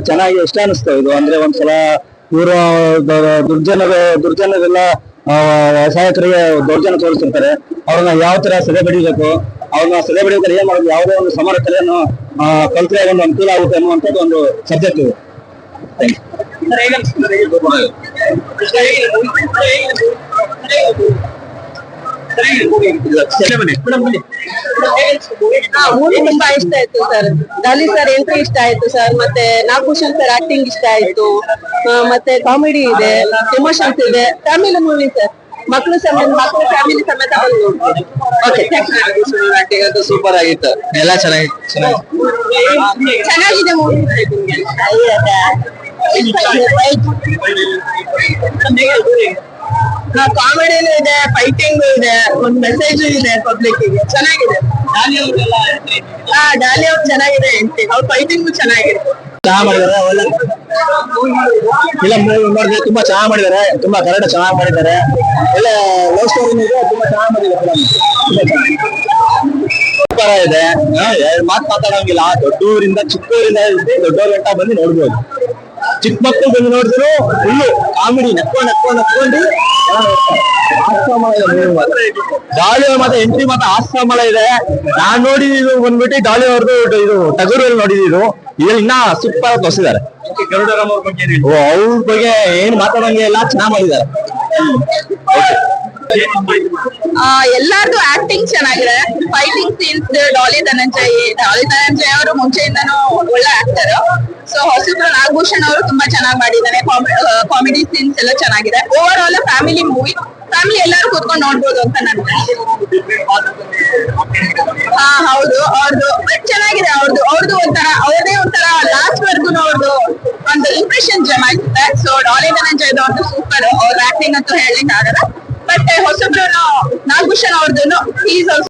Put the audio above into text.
ಚೆನ್ನಾಗಿ ಇಷ್ಟ ಅನಿಸ್ತಾ ಇದು? ಅಂದ್ರೆ ಒಂದ್ಸಲ ಇವರು ದುರ್ಜನ ದುರ್ಜನರೆಲ್ಲ ಆ, ಸಹಾಯಕರಿಗೆ ದೌರ್ಜನ್ಯ ತೋರಿಸ್ತಿರ್ತಾರೆ. ಅವ್ರನ್ನ ಯಾವ ತರ ಸದೆ ಬಡಿಬೇಕು? ಅವ್ರನ್ನ ಸದೆ ಬಡಿಬೇಕಾದ್ರೆ ಏನ್ ಮಾಡೋದು? ಯಾವುದೇ ಒಂದು ಸಮರ ಕಲೆಯನ್ನು ಕಲ್ತ್ರೆ ಒಂದು ಅನುಕೂಲ ಆಗುತ್ತೆ ಅನ್ನುವಂಥದ್ದು ಒಂದು ಸಬ್ಜೆಕ್ಟ್ ಇದು. ಮೂವಿ ತುಂಬಾ ಇಷ್ಟ ಆಯ್ತು ಸರ್ ಡಾಲಿ ಸರ್ ಎಂಟ್ರಿ ಇಷ್ಟ ಆಯ್ತು ಸರ್ ಮತ್ತೆ ನಾಗಭೂಷಣ್ ಸರ್ ಆಕ್ಟಿಂಗ್ ಇಷ್ಟ ಆಯ್ತು. ಆ, ಮತ್ತೆ ಕಾಮಿಡಿ ಇದೆ ಎಮೋಷನ್ಸ್ ಇದೆ. ಫ್ಯಾಮಿಲಿ ಮೂವಿ ಸರ್ ಮಕ್ಕಳು ಸಮೇತ ಮಕ್ಕಳು ಫ್ಯಾಮಿಲಿ ಸಮೇತ ಬಂದು ನೋಡ್ಬೋದು ಓಕೆ ಆಕ್ಟಿಂಗ್ ಅಂತೂ ಸೂಪರ್ ಆಗಿತ್ತು. ಎಲ್ಲ ಚೆನ್ನಾಗಿತ್ತು ಚೆನ್ನಾಗಿದೆ ಮೂವಿ ಕಾಮಿಡಿನೂ ಇದೆ ಫೈಟಿಂಗ್ ಇದೆ ಒಂದ್ ಮೆಸೇಜ್ ಇದೆ ಪಬ್ಲಿಕ್ಗೆ. ಚೆನ್ನಾಗಿದೆ. ಹಾ ಡಾಲಿ ಅವ್ರು ಚೆನ್ನಾಗಿದೆ ಎಂಟ್ರಿ ಅವ್ರ ಫೈಟಿಂಗ್ ಚೆನ್ನಾಗಿದೆ. ಚೆನ್ನಾಗಿ ಮಾಡಿದ್ದಾರೆ ಒಳ್ಳೆ. ನೋಡಿದ್ರೆ ತುಂಬಾ ಚೆನ್ನಾಗಿ ಮಾಡಿದ್ದಾರೆ ತುಂಬಾ ಕನ್ನಡ ಚೆನ್ನಾಗಿ ಮಾಡಿದ್ದಾರೆ. ಒಳ್ಳೆ ಲವ್ ಸ್ಟೋರಿ ಇದೆ ತುಂಬಾ ಚೆನ್ನಾಗಿ ಮಾಡಿದ್ದಾರೆ ಫಿಲಂ ಸೂಪರ್ ಇದೆ ಮಾತು ಮಾತಾಡೋಂಗಿಲ್ಲ. ದೊಡ್ಡೂರಿಂದ ಚಿಕ್ಕೂರಿಂದ ದೊಡ್ಡವ್ರ ಗಂಟ ಬಂದು ನೋಡ್ಬೋದು. ಚಿಕ್ಕ ಮಕ್ಕಳು ಬಂದು ನೋಡಿದ್ರು ಫುಲ್ಲು ಕಾಮಿಡಿ ನಕ್ಕೊಂಡು ನಕ್ಕೊಂಡು ನಕ್ಕೊಂಡು. ಡಾಲಿ ಅವ್ರ ಮತ್ತೆ ಎಂಟ್ರಿ ಮತ್ತೆ ಆಶ್ರಮಲ ಇದೆ. ನಾನ್ ನೋಡಿದ್ದು ಬಂದ್ಬಿಟ್ಟು ದಾಳಿ ಅವ್ರದ್ದು ಇದು ಟಗೂರಲ್ಲಿ ನೋಡಿದ್ದು ಇಲ್ಲಿ ಇನ್ನ ಸೂಪರ್ ತೋರಿಸಿದ್ದಾರೆ. ಓ ಅವ್ರ ಬಗ್ಗೆ ಏನ್ ಮಾತಾಡಂಗೆ ಎಲ್ಲ ಚೆನ್ನಾಗಿ ಮಾಡಿದ್ದಾರೆ. ಎಲ್ಲಾರ್ದು ಆಕ್ಟಿಂಗ್ ಚೆನ್ನಾಗಿದೆ. ಫೈಟಿಂಗ್ ಸೀನ್ಸ್ ಡಾಲಿ ಧನಂಜಯ್ ಡಾಲಿ ಧನಂಜಯ್ ಅವರು ಮುಂಚೆಯಿಂದನೂ ಒಳ್ಳೆ ಆಕ್ಟರ್ ಸೊ ಹೊಸಬ್ರು ನಾಗಭೂಷಣ್ ಅವರು ತುಂಬಾ ಚೆನ್ನಾಗಿ ಮಾಡಿದ್ದಾರೆ. ಕಾಮಿಡಿ ಸೀನ್ಸ್ ಎಲ್ಲ ಚೆನ್ನಾಗಿದೆ. Overall family movie family ಎಲ್ಲರೂ ಕೂತ್ಕೊಂಡು ನೋಡ್ಬೋದು ಅಂತ ನನ್ನ ಹಾ ಹೌದು ಅವ್ರದ್ದು ಚೆನ್ನಾಗಿದೆ ಅವ್ರದ್ದು ಅವ್ರದ್ದು ಒಂಥರ, ಅವ್ರದೇ ಒಂಥರ ಲಾಸ್ಟ್ ವರ್ಗು ಅವ್ರದ್ದು ಒಂದು ಇಂಪ್ರೆಷನ್ ಜಮಾಯಿಸುತ್ತೆ ಸೊ ಡಾಲಿ ಧನಂಜಯ್ ಅವ್ರದ್ದು ಸೂಪರ್ ಅವ್ರ ಆಕ್ಟಿಂಗ್ ಅಂತೂ ಹೇಳಿಕ್ ಆಗಲ್ಲ ಹೊಸಬ್ರು. ನಾಗಭೂಷಣ್ ಅವ್ರದ್ದು